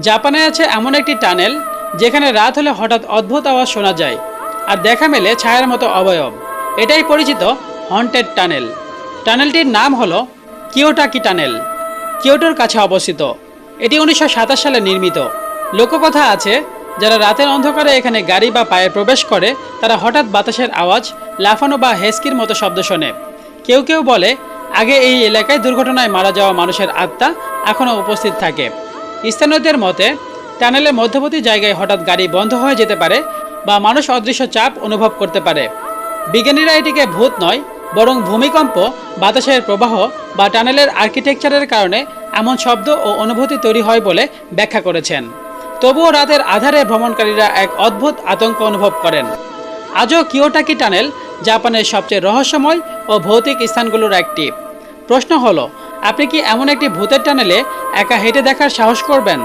জাপানে আছে এমন একটি টানেল যেখানে রাত হলে হঠাৎ অদ্ভুত আওয়াজ শোনা যায় আর দেখা মেলে ছায়ার মতো অবয়ব। এটাই পরিচিত হন্টেড টানেল। টানেলটির নাম হলো কিওটাকি টানেল। কিয়োটোর কাছে অবস্থিত। এটি উনিশশো সাতাশ সালে নির্মিত। লোককথা আছে, যারা রাতের অন্ধকারে এখানে গাড়ি বা পায়ে প্রবেশ করে, তারা হঠাৎ বাতাসের আওয়াজ, লাফানো বা হেস্কির মতো শব্দ শোনে। কেউ কেউ বলে, আগে এই এলাকায় দুর্ঘটনায় মারা যাওয়া মানুষের আত্মা এখনও উপস্থিত থাকে। স্থানীয়দের মতে, টানেলের মধ্যবর্তী জায়গায় হঠাৎ গাড়ি বন্ধ হয়ে যেতে পারে বা মানুষ অদৃশ্য চাপ অনুভব করতে পারে। বিজ্ঞানীরা এটিকে ভূত নয়, বরং ভূমিকম্প, বাতাসের প্রবাহ বা টানেলের আর্কিটেকচারের কারণে এমন শব্দ ও অনুভূতি তৈরি হয় বলে ব্যাখ্যা করেছেন। তবুও রাতের আধারে ভ্রমণকারীরা এক অদ্ভুত আতঙ্ক অনুভব করেন। আজও কিওটাকি টানেল, জাপানের সবচেয়ে রহস্যময় ও ভৌতিক স্থানগুলোর একটি। প্রশ্ন হলো আপনি কি এমন একটি ভূতের টানেলে একা হেঁটে দেখার সাহস করবেন?